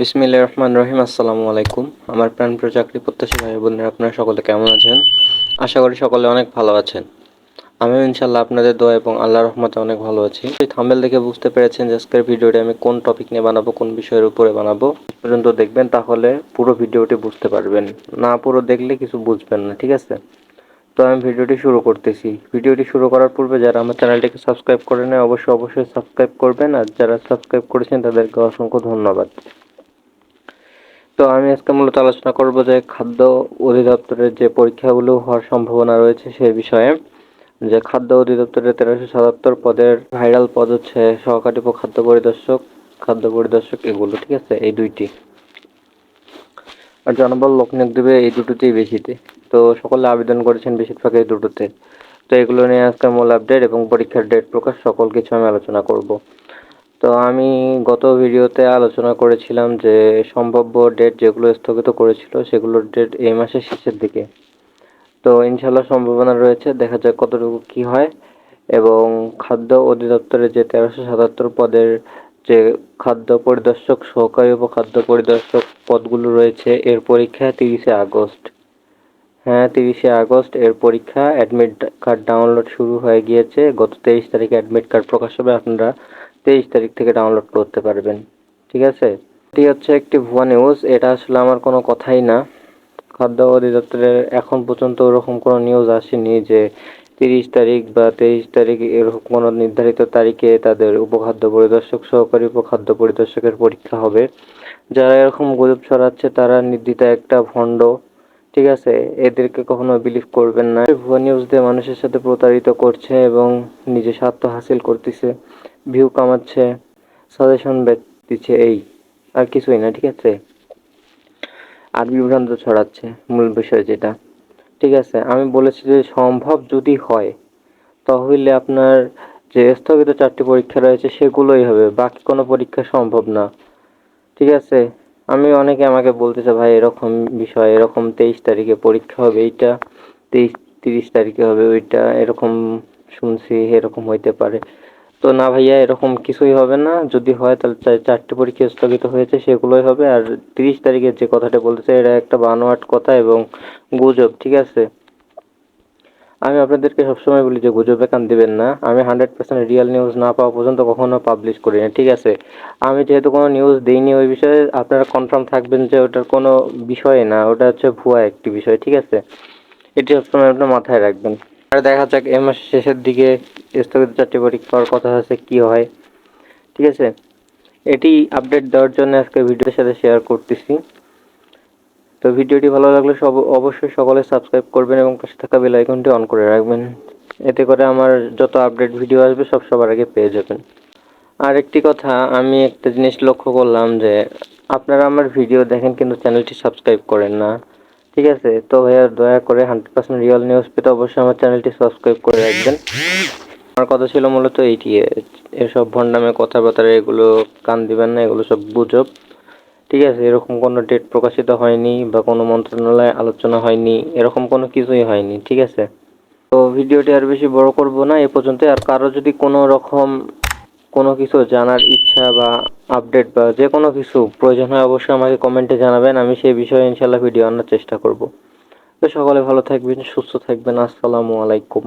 বিসমিল্লা রহমান রহিম, আসসালামু আলাইকুম। আমার প্রাণপ্রিয় চাকরি প্রত্যাশী ভাই বোনেরা, আপনারা সকলে কেমন আছেন? আশা করি সকলে অনেক ভালো আছেন। আমিও ইনশাল্লাহ আপনাদের দোয়া এবং আল্লাহ রহমতে অনেক ভালো আছি। এই থাম্বেল দেখে বুঝতে পেরেছেন যে আজকের ভিডিওটি আমি কোন টপিক নিয়ে বানাবো, কোন বিষয়ের উপরে বানাবো। পর্যন্ত দেখবেন, তাহলে পুরো ভিডিওটি বুঝতে পারবেন। না পুরো দেখলে কিছু বুঝবেন না, ঠিক আছে? তো আমি ভিডিওটি শুরু করতেছি। ভিডিওটি শুরু করার পূর্বে যারা আমার চ্যানেলটিকে সাবস্ক্রাইব করে নেয় অবশ্যই অবশ্যই সাবস্ক্রাইব করবেন। আর যারা সাবস্ক্রাইব করেছেন, তাদেরকে অসংখ্য ধন্যবাদ। তো আমি আজকে মূলত আলোচনা করব যে খাদ্য অধিদপ্তরের যে পরীক্ষাগুলো হওয়ার সম্ভাবনা রয়েছে সেই বিষয়ে। যে খাদ্য অধিদপ্তরের তেরোশো সাতাত্তর পদের ভাইরাল পদ হচ্ছে সহকারী খাদ্য পরিদর্শক খাদ্য পরিদর্শক এগুলো, ঠিক আছে? এই দুইটি। আর জনবল লোক নিয়োগ দেবে এই দুটোতেই বেশিতে তো। সকলে আবেদন করেছেন বেশিরভাগ এই দুটোতে। তো এগুলো নিয়ে আজকে মূল আপডেট এবং পরীক্ষার ডেট প্রকাশ সকল কিছু আমি আলোচনা করব। তো আমি গত ভিডিওতে আলোচনা করেছিলাম যে সম্ভাব্য ডেট যেগুলো স্থগিত করেছিল সেগুলোর ডেট এই মাসের শেষের দিকে। তো ইনশাল্লাহ সম্ভাবনা রয়েছে, দেখা যাক কতটুকু কি হয়। এবং খাদ্য অধিদপ্তরের যে তেরোশো সাতাত্তর পদের যে খাদ্য পরিদর্শক, সহকারী উপখাদ্য পরিদর্শক পদগুলো রয়েছে, এর পরীক্ষা তিরিশে আগস্ট। হ্যাঁ তিরিশে আগস্ট এর পরীক্ষা অ্যাডমিট কার্ড ডাউনলোড শুরু হয়ে গিয়েছে। গত তেইশ তারিখে অ্যাডমিট কার্ড প্রকাশ হবে। আপনারা তেইশ তারিখ থেকে ডাউনলোড করতে পারবেন, ঠিক আছে? এটি হচ্ছে একটি ভুয়া নিউজ এটা আসলে আমার কোনো কথাই না। খাদ্য অধিদপ্তরের এখন পর্যন্ত ওরকম কোনো নিউজ আসেনি যে তিরিশ তারিখ বা তেইশ তারিখ এরকম কোনো নির্ধারিত তারিখে তাদের উপখাদ্য পরিদর্শক, সহকারী উপখাদ্য পরিদর্শকের পরীক্ষা হবে। যারা এরকম গুজব ছড়াচ্ছে, তারা নির্দিত একটা ভণ্ড ঠিক আছে, এদেরকে কখনো বিলিভ করবেন না। ভুয়া নিউজ দিয়ে মানুষের সাথে প্রতারিত করছে এবং নিজে স্বার্থ হাসিল করতেছে ভিউ কামাচ্ছে সাজেশন দিচ্ছে এই, আর কিছুই না, ঠিক আছে? আর বিভ্রান্ত ছড়াচ্ছে, মূল বিষয় যেটা। ঠিক আছে, আমি বলেছি যে সম্ভব যদি হয়, তাহলে আপনার যে স্থগিত চারটি পরীক্ষা রয়েছে সেগুলোই হবে, বাকি কোনো পরীক্ষা সম্ভব না। ঠিক আছে? আমি অনেকে আমাকে বলতেছে, ভাই, এরকম বিষয়, এরকম তেইশ তারিখে পরীক্ষা হবে, এইটা তেইশ, তিরিশ তারিখে হবে, ওইটা এরকম শুনছি, এরকম হইতে পারে। তো না ভাইয়া, এরকম কিছুই হবে না। যদি হয়, তাহলে চারটি পরীক্ষা স্থগিত হয়েছে, সেগুলোই হবে। আর তিরিশ তারিখের যে কথাটা বলতেছে, এটা একটা বানোয়াট কথা এবং গুজব, ঠিক আছে? আমি আপনাদেরকে সবসময় বলি যে গুজবে কান দিবেন না। আমি হান্ড্রেড পার্সেন্ট রিয়েল নিউজ না পাওয়া পর্যন্ত কখনো পাবলিশ করি না ঠিক আছে? আমি যেহেতু কোনো নিউজ দিইনি ওই বিষয়ে আপনারা কনফার্ম থাকবেন যে ওটার কোনো বিষয় না, ওটা হচ্ছে ভুয়া একটি বিষয়, ঠিক আছে? এটি সবসময় আপনার মাথায় রাখবেন। আর দেখা যাক, এ মাসের শেষের দিকে স্থগিত চারটি পরীক্ষার কথা আছে কি হয়, ঠিক আছে? এটি আপডেট দেওয়ার জন্য আজকে ভিডিওর সাথে শেয়ার করতেছি। তো ভিডিওটি ভালো লাগলে সব, অবশ্যই সকলে সাবস্ক্রাইব করবেন এবং পাশে থাকা বেল আইকনটি অন করে রাখবেন। এতে করে আমার যত আপডেট ভিডিও আসবে সব সবার আগে পেয়ে যাবেন। আর একটি কথা, আমি একটা জিনিস লক্ষ্য করলাম যে, আপনারা আমার ভিডিও দেখেন কিন্তু চ্যানেলটি সাবস্ক্রাইব করেন না। ঠিক আছে? তো ভাইয়া দয়া করে হান্ড্রেড পার্সেন্ট রিয়েল নিউজ পেতে অবশ্যই আমার চ্যানেলটি সাবস্ক্রাইব করে রাখবেন। আমার কথা ছিল মূলত এইটি এসব ভণ্ডামে কথাবার্তা এগুলো কান দিবেন না, এগুলো সব গুজব। ঠিক আছে, এরকম কোনো ডেট প্রকাশিত হয়নি বা কোনো মন্ত্রণালয়ে আলোচনা হয়নি, এরকম কোনো কিছুই হয়নি, ঠিক আছে? তো ভিডিওটি আর বেশি বড় করব না, এ পর্যন্ত। আর কারও যদি কোনো রকম কোনো কিছু জানার ইচ্ছা বা আপডেট বা যে কোনো কিছু প্রয়োজন হয়, অবশ্যই আমাকে কমেন্টে জানাবেন, আমি সেই বিষয়ে ইনশাল্লাহ ভিডিও আনার চেষ্টা করব। তো সকলে ভালো থাকবেন, সুস্থ থাকবেন, আসসালামু আলাইকুম।